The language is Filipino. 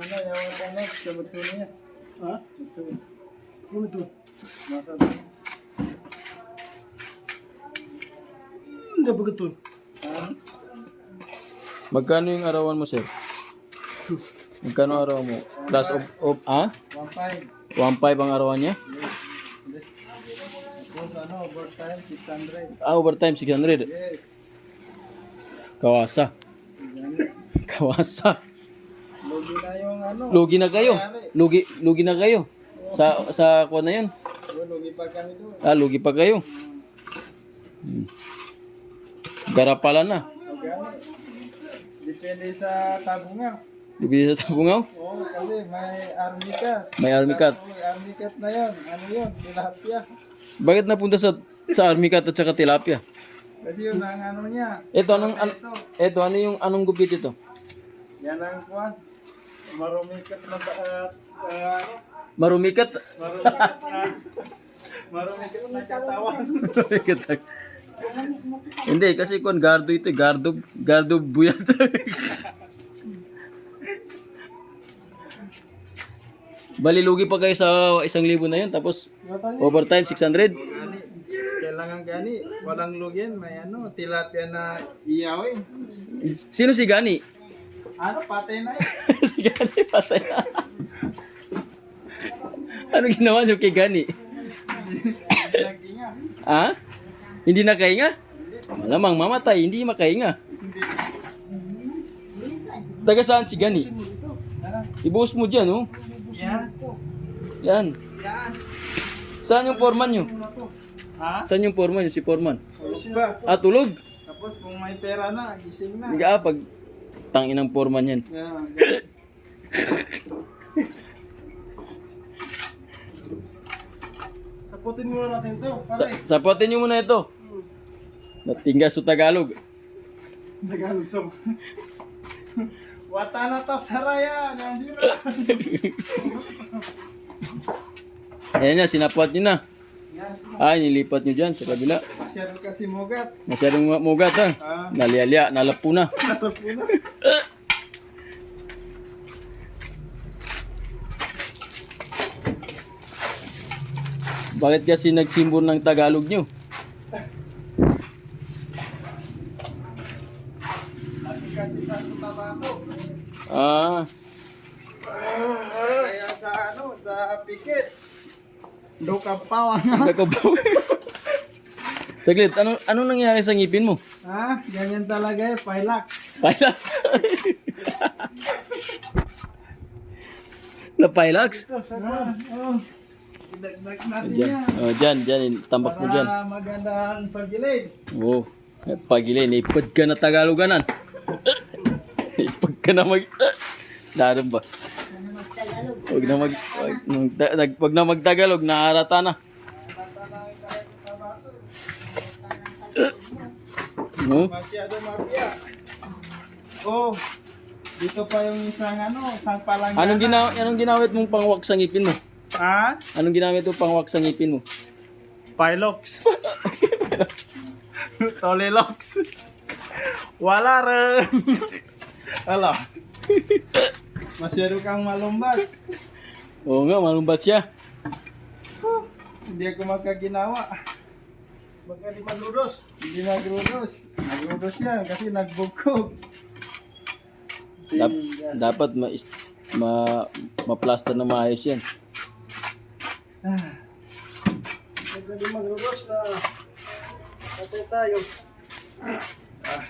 ayaw ko na sa betul niya. Ha? Betul. Ano ito? Masa to. Hindi ba ito? Ah, Magkano yung arawan mo, sir? Magkano arawan mo? Class of, of ah? 1.5. 1.5 ang arawan niya? Tapos ano, overtime 600. Ah, overtime 600. Yes. Kawasa. Kawasa. Logi na yung ano. Lugi na kayo. Lugi, lugi na kayo. Sa sa kuha na yun. Oh, Logi pa kami doon. Ah, lugi pa kayo. Hmm. Garapala na. O ganun. Depende sa tabunga. Bibili sa tabungaw. Oo, kasi may army ka. May. Tapos may army cat na yun. Ano yun? Tilapia. Bakit napunta sa sa army cat at saka tilapia? Kasi yun ang ano niya. Ito anong an, ito ano yung anong gupit ito? Yan ang kuwan. Marumikat na ba? Uh, Marumikat. marumikat na. Marumikat na katawan. Marumikat. Hindi kasi kon gardo ito, gardo gardo buyat. Balilugi pa kayo sa isang libo na yun tapos overtime 600. Gani, kailangan gani. Walang lugyan. May ano, tilapia na iyawin. Sino si Gani? Ano, patay na yun. si Gani patay na. ano ginawa niyo kay Gani? Ha? Hindi nakahinga? Malamang mamatay, hindi makahinga. Taga saan si Gani? Ibuhos mo dyan, oh. Yan. Yan. Yan. Saan yung foreman nyo? Ha? Saan yung foreman nyo? Si foreman? Tulog ba? Ah, tulog. Tapos kung may pera na, gising na. Hindi ah, pag tangin ng foreman yan. Yan. gani. Saputin muna natin to. Sa Pare. sapotin nyo muna ito. Natinggas sa Tagalog. Tagalog sa... Wata na to saraya. Yan sila. Ayan na, sinapot nyo na. Ay, nilipat nyo dyan sa kabila. Masyado kasi mugat. Masyadong ma- mugat ha. Ah. Nalialya, nalapo na. Natap ko na. Bakit kasi nagsimbol ng Tagalog nyo? Kasi sa tabako. Ah, Kaya sa ano, sa pikit. Do ka pawang. nakabaw. Saglit, ano, ano nangyari sa ngipin mo? Ha? Ganyan talaga eh, Pilax. Pilax. Na Pilax? Ah, oh. Idagdag natin Diyan. yan. Oh, dyan, dyan. Tambak mo dyan. Para maganda ang pagilid. Oo. Oh, pagilin, ipad ka na Tagaloganan. ipad ka na mag... Daram ba? Huwag na mag... Huwag, nag- nag- huwag na magtagalog, naharata na. No? Masyado mafia. Oh, dito pa yung isang ano, isang palanggana. Anong, ginaw anong ginawit mong pangwak sa ngipin mo? Ha? Anong ginamit mo pangwak sa ngipin mo? Pilox. Tolelox. Wala rin. Ala. Masyado kang malumbat. Oo nga, malumbat siya. Hindi ako makaginawa. Baka di magludos. Hindi nagrudos. Nagrudos yan kasi nagbugkog. Dap- dapat ma, ma, ma-plaster na maayos yan. Ah, Baka di magludos na... Patay tayo. ah.